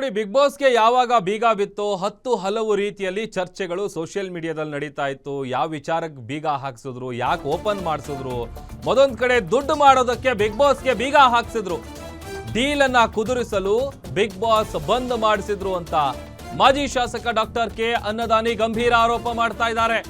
ನೋಡಿ ಬಿಗ್ ಬಾಸ್ಗೆ ಯಾವಾಗ ಬೀಗ ಬಿತ್ತು ಹತ್ತು ಹಲವು ರೀತಿಯಲ್ಲಿ ಚರ್ಚೆಗಳು ಸೋಷಿಯಲ್ ಮೀಡಿಯಾದಲ್ಲಿ ನಡೀತಾ ಇತ್ತು. ಯಾವ ವಿಚಾರಕ್ಕೆ ಬೀಗ ಹಾಕ್ಸಿದ್ರು, ಯಾಕೆ ಓಪನ್ ಮಾಡಿಸಿದ್ರು? ಮೊದೊಂದು ಕಡೆ ದುಡ್ಡು ಮಾಡೋದಕ್ಕೆ ಬಿಗ್ ಬಾಸ್ಗೆ ಬೀಗ ಹಾಕ್ಸಿದ್ರು. ಡೀಲ್ ಅನ್ನ ಕುದುರಿಸಲು ಬಿಗ್ ಬಾಸ್ ಬಂದ್ ಮಾಡಿಸಿದ್ರು ಅಂತ ಮಾಜಿ ಶಾಸಕ ಡಾಕ್ಟರ್ ಕೆ. ಅನ್ನದಾನಿ ಗಂಭೀರ ಆರೋಪ ಮಾಡ್ತಾ ಇದ್ದಾರೆ.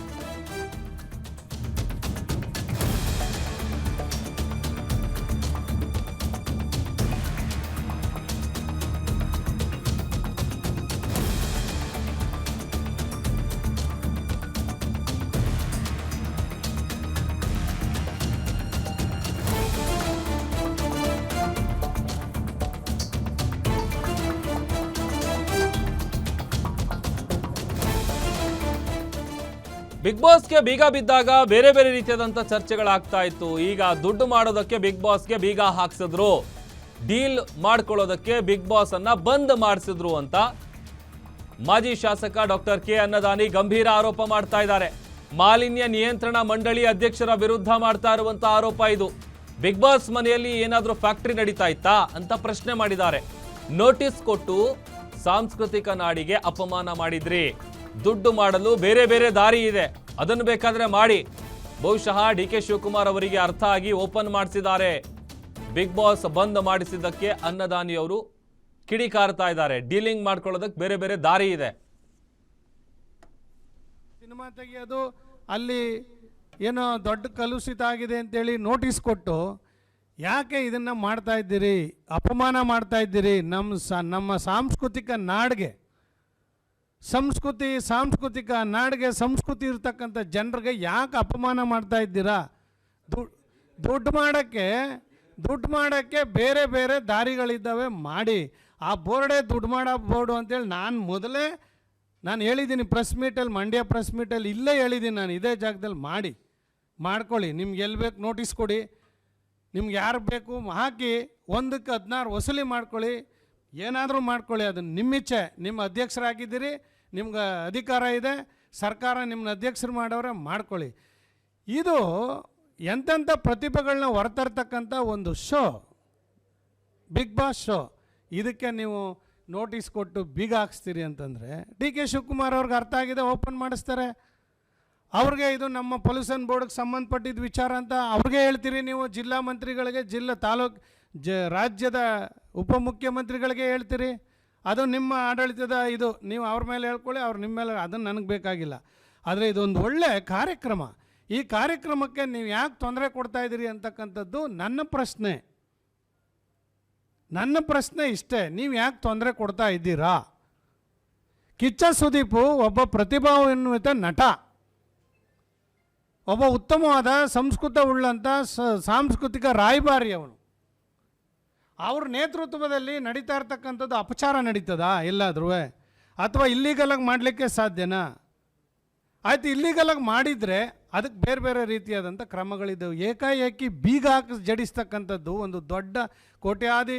ಬಿಗ್ ಬಾಸ್ಗೆ ಬೀಗ ಬಿದ್ದಾಗ ಬೇರೆ ಬೇರೆ ರೀತಿಯಾದಂಥ ಚರ್ಚೆಗಳಾಗ್ತಾ ಇತ್ತು. ಈಗ ದುಡ್ಡು ಮಾಡೋದಕ್ಕೆ ಬಿಗ್ ಬಾಸ್ಗೆ ಬೀಗ ಹಾಕ್ಸಿದ್ರು. ಡೀಲ್ ಮಾಡ್ಕೊಳ್ಳೋದಕ್ಕೆ ಬಿಗ್ ಬಾಸ್ ಅನ್ನ ಬಂದ್ ಮಾಡಿಸಿದ್ರು ಅಂತ ಮಾಜಿ ಶಾಸಕ ಡಾಕ್ಟರ್ ಕೆ ಅನ್ನದಾನಿ ಗಂಭೀರ ಆರೋಪ ಮಾಡ್ತಾ ಇದ್ದಾರೆ. ಮಾಲಿನ್ಯ ನಿಯಂತ್ರಣ ಮಂಡಳಿ ಅಧ್ಯಕ್ಷರ ವಿರುದ್ಧ ಮಾಡ್ತಾ ಇರುವಂತ ಆರೋಪ ಇದು. ಬಿಗ್ ಬಾಸ್ ಮನೆಯಲ್ಲಿ ಏನಾದರೂ ಫ್ಯಾಕ್ಟ್ರಿ ನಡೀತಾ ಇತ್ತಾ ಅಂತ ಪ್ರಶ್ನೆ ಮಾಡಿದ್ದಾರೆ. ನೋಟಿಸ್ ಕೊಟ್ಟು ಸಾಂಸ್ಕೃತಿಕ ನಾಡಿಗೆ ಅಪಮಾನ ಮಾಡಿದ್ರಿ. ದುಡ್ಡು ಮಾಡಲು ಬೇರೆ ಬೇರೆ ದಾರಿ ಇದೆ. ಅದನ್ನು ಬೇಕಾದರೆ ಮಾಡಿ. ಬಹುಶಃ ಡಿ ಕೆ ಶಿವಕುಮಾರ್ ಅವರಿಗೆ ಅರ್ಥ ಆಗಿ ಓಪನ್ ಮಾಡಿಸಿದ್ದಾರೆ. ಬಿಗ್ ಬಾಸ್ ಬಂದ್ ಮಾಡಿಸಿದ್ದಕ್ಕೆ ಅನ್ನದಾನಿಯವರು ಕಿಡಿಕಾರ್ತಾ ಇದ್ದಾರೆ. ಡೀಲಿಂಗ್ ಮಾಡ್ಕೊಳ್ಳೋದಕ್ಕೆ ಬೇರೆ ಬೇರೆ ದಾರಿ ಇದೆ. ಸಿನಿಮಾ ತೆಗೆಯೋದು ಅಲ್ಲಿ ಏನೋ ದೊಡ್ಡ ಕಲುಷಿತ ಆಗಿದೆ ಅಂತೇಳಿ ನೋಟಿಸ್ ಕೊಟ್ಟು ಯಾಕೆ ಇದನ್ನು ಮಾಡ್ತಾ ಇದ್ದೀರಿ? ಅಪಮಾನ ಮಾಡ್ತಾ ಇದ್ದೀರಿ? ನಮ್ಮ ಸ, ನಮ್ಮ ಸಾಂಸ್ಕೃತಿಕ ನಾಡಿಗೆ ಸಂಸ್ಕೃತಿ, ಸಾಂಸ್ಕೃತಿಕ ನಾಡಿಗೆ ಸಂಸ್ಕೃತಿ ಇರ್ತಕ್ಕಂಥ ಜನರಿಗೆ ಯಾಕೆ ಅಪಮಾನ ಮಾಡ್ತಾ ಇದ್ದೀರಾ? ದುಡ್ಡು ಮಾಡೋಕ್ಕೆ ದುಡ್ಡು ಮಾಡೋಕ್ಕೆ ಬೇರೆ ಬೇರೆ ದಾರಿಗಳಿದ್ದಾವೆ, ಮಾಡಿ. ಆ ಬೋರ್ಡೇ ದುಡ್ಡು ಮಾಡೋ ಬೋರ್ಡು ಅಂತೇಳಿ ನಾನು ಮೊದಲೇ ನಾನು ಹೇಳಿದ್ದೀನಿ, ಪ್ರೆಸ್ ಮೀಟಲ್ಲಿ, ಮಂಡ್ಯ ಪ್ರೆಸ್ ಮೀಟಲ್ಲಿ ಇಲ್ಲೇ ಹೇಳಿದ್ದೀನಿ ನಾನು, ಇದೇ ಜಾಗದಲ್ಲಿ ಮಾಡಿ. ಮಾಡ್ಕೊಳ್ಳಿ, ನಿಮ್ಗೆ ಎಲ್ಲಿ ಬೇಕು ನೋಟಿಸ್ ಕೊಡಿ. ನಿಮ್ಗೆ ಯಾರು ಬೇಕು ಹಾಕಿ, ಒಂದಕ್ಕೆ ಹದಿನಾರು ವಸೂಲಿ ಮಾಡ್ಕೊಳ್ಳಿ. ಏನಾದರೂ ಮಾಡ್ಕೊಳ್ಳಿ ಅದನ್ನು ನಿಮ್ಮಿಚ್ಛೆ ನಿಮ್ಮ ಅಧ್ಯಕ್ಷರಾಗಿದ್ದೀರಿ, ನಿಮ್ಗೆ ಅಧಿಕಾರ ಇದೆ, ಸರ್ಕಾರ ನಿಮ್ಮನ್ನ ಅಧ್ಯಕ್ಷರು ಮಾಡೋರೆ ಮಾಡ್ಕೊಳ್ಳಿ. ಇದು ಎಂತೆಂಥ ಪ್ರತಿಭೆಗಳನ್ನ ಹೊರತರ್ತಕ್ಕಂಥ ಒಂದು ಶೋ, ಬಿಗ್ ಬಾಸ್ ಶೋ. ಇದಕ್ಕೆ ನೀವು ನೋಟಿಸ್ ಕೊಟ್ಟು ಬೀಗ ಹಾಕ್ಸ್ತೀರಿ ಅಂತಂದರೆ, ಡಿ ಕೆ ಶಿವಕುಮಾರ್ ಅವ್ರಿಗೆ ಅರ್ಥ ಆಗಿದೆ, ಓಪನ್ ಮಾಡಿಸ್ತಾರೆ. ಅವ್ರಿಗೆ ಇದು ನಮ್ಮ ಪೊಲ್ಯೂಷನ್ ಬೋರ್ಡ್ಗೆ ಸಂಬಂಧಪಟ್ಟಿದ್ದ ವಿಚಾರ ಅಂತ ಅವ್ರಿಗೆ ಹೇಳ್ತೀರಿ ನೀವು, ಜಿಲ್ಲಾ ಮಂತ್ರಿಗಳಿಗೆ, ಜಿಲ್ಲಾ ತಾಲೂಕ್ ಜ ರಾಜ್ಯದ ಉಪಮುಖ್ಯಮಂತ್ರಿಗಳಿಗೆ ಹೇಳ್ತೀರಿ? ಅದು ನಿಮ್ಮ ಆಡಳಿತದ ಇದು. ನೀವು ಅವ್ರ ಮೇಲೆ ಹೇಳ್ಕೊಳ್ಳಿ, ಅವ್ರು ನಿಮ್ಮ ಮೇಲೆ ಅದನ್ನು ನನಗೆ ಬೇಕಾಗಿಲ್ಲ. ಆದರೆ ಇದೊಂದು ಒಳ್ಳೆಯ ಕಾರ್ಯಕ್ರಮ. ಈ ಕಾರ್ಯಕ್ರಮಕ್ಕೆ ನೀವು ಯಾಕೆ ತೊಂದರೆ ಕೊಡ್ತಾ ಇದ್ದೀರಿ ಅಂತಕ್ಕಂಥದ್ದು ನನ್ನ ಪ್ರಶ್ನೆ. ನನ್ನ ಪ್ರಶ್ನೆ ಇಷ್ಟೇ. ನೀವು ಯಾಕೆ ತೊಂದರೆ ಕೊಡ್ತಾ ಇದ್ದೀರಾ? ಕಿಚ್ಚ ಸುದೀಪು ಒಬ್ಬ ಪ್ರತಿಭಾನ್ವಿತ ನಟ. ಒಬ್ಬ ಉತ್ತಮವಾದ ಸಂಸ್ಕೃತ ಉಳ್ಳಂಥ ಸಾಂಸ್ಕೃತಿಕ ರಾಯಭಾರಿ ಅವನು ಅವ್ರ ನೇತೃತ್ವದಲ್ಲಿ ನಡೀತಾ ಇರ್ತಕ್ಕಂಥದ್ದು ಅಪಚಾರ ನಡೀತದಾ ಎಲ್ಲಾದ್ರೂ? ಅಥವಾ ಇಲ್ಲಿಗಲಾಗಿ ಮಾಡಲಿಕ್ಕೆ ಸಾಧ್ಯನಾ? ಆಯ್ತು ಇಲ್ಲಿಗಲಾಗಿ ಮಾಡಿದರೆ ಅದಕ್ಕೆ ಬೇರೆ ಬೇರೆ ರೀತಿಯಾದಂಥ ಕ್ರಮಗಳಿದ್ದವು ಏಕಾಏಕಿ ಬೀಗ ಹಾಕಿ ಜಡಿಸ್ತಕ್ಕಂಥದ್ದು ಒಂದು ದೊಡ್ಡ ಕೋಟ್ಯಾದಿ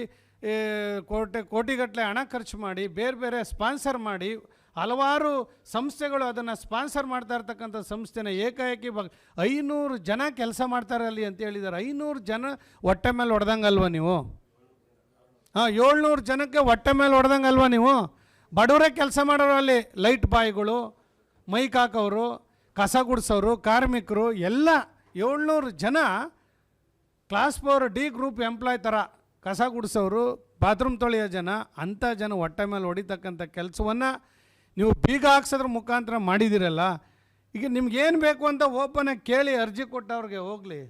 ಕೋಟೆ ಕೋಟಿಗಟ್ಟಲೆ ಹಣ ಖರ್ಚು ಮಾಡಿ, ಬೇರೆ ಬೇರೆ ಸ್ಪಾನ್ಸರ್ ಮಾಡಿ, ಹಲವಾರು ಸಂಸ್ಥೆಗಳು ಅದನ್ನು ಸ್ಪಾನ್ಸರ್ ಮಾಡ್ತಾ ಇರ್ತಕ್ಕಂಥ ಸಂಸ್ಥೆನ ಏಕಾಏಕಿ ಬ ಐನೂರು ಜನ ಕೆಲಸ ಮಾಡ್ತಾರಲ್ಲಿ ಅಂತ ಹೇಳಿದ್ದಾರೆ ಐನೂರು ಜನ ಹೊಟ್ಟೆ ಮೇಲೆ ಹೊಡೆದಂಗಲ್ವ ನೀವು? ಹಾಂ, ಏಳ್ನೂರು ಜನಕ್ಕೆ ಹೊಟ್ಟೆ ಮೇಲೆ ಹೊಡೆದಂಗೆ ಅಲ್ವಾ ನೀವು? ಬಡವರೇ ಕೆಲಸ ಮಾಡೋರು ಅಲ್ಲಿ ಲೈಟ್ ಬಾಯ್ಗಳು, ಮೈಕ್ ಹಾಕೋರು ಕಸ ಗುಡಿಸೋರು ಕಾರ್ಮಿಕರು, ಎಲ್ಲ ಏಳ್ನೂರು ಜನ class four D group employ ಥರ ಕಸ ಗುಡಿಸೋರು ಬಾತ್ರೂಮ್ ತೊಳೆಯೋ ಜನ, ಅಂಥ ಜನ ಹೊಟ್ಟೆ ಮೇಲೆ ಹೊಡಿತಕ್ಕಂಥ ಕೆಲಸವನ್ನು ನೀವು ಬೀಗ ಹಾಕ್ಸೋದ್ರ ಮುಖಾಂತರ ಮಾಡಿದ್ದೀರಲ್ಲ, ಈಗ ನಿಮ್ಗೇನು ಬೇಕು ಅಂತ ಓಪನಾಗಿ ಕೇಳಿ ಅರ್ಜಿ ಕೊಟ್ಟವ್ರಿಗೆ ಹೋಗಲಿ.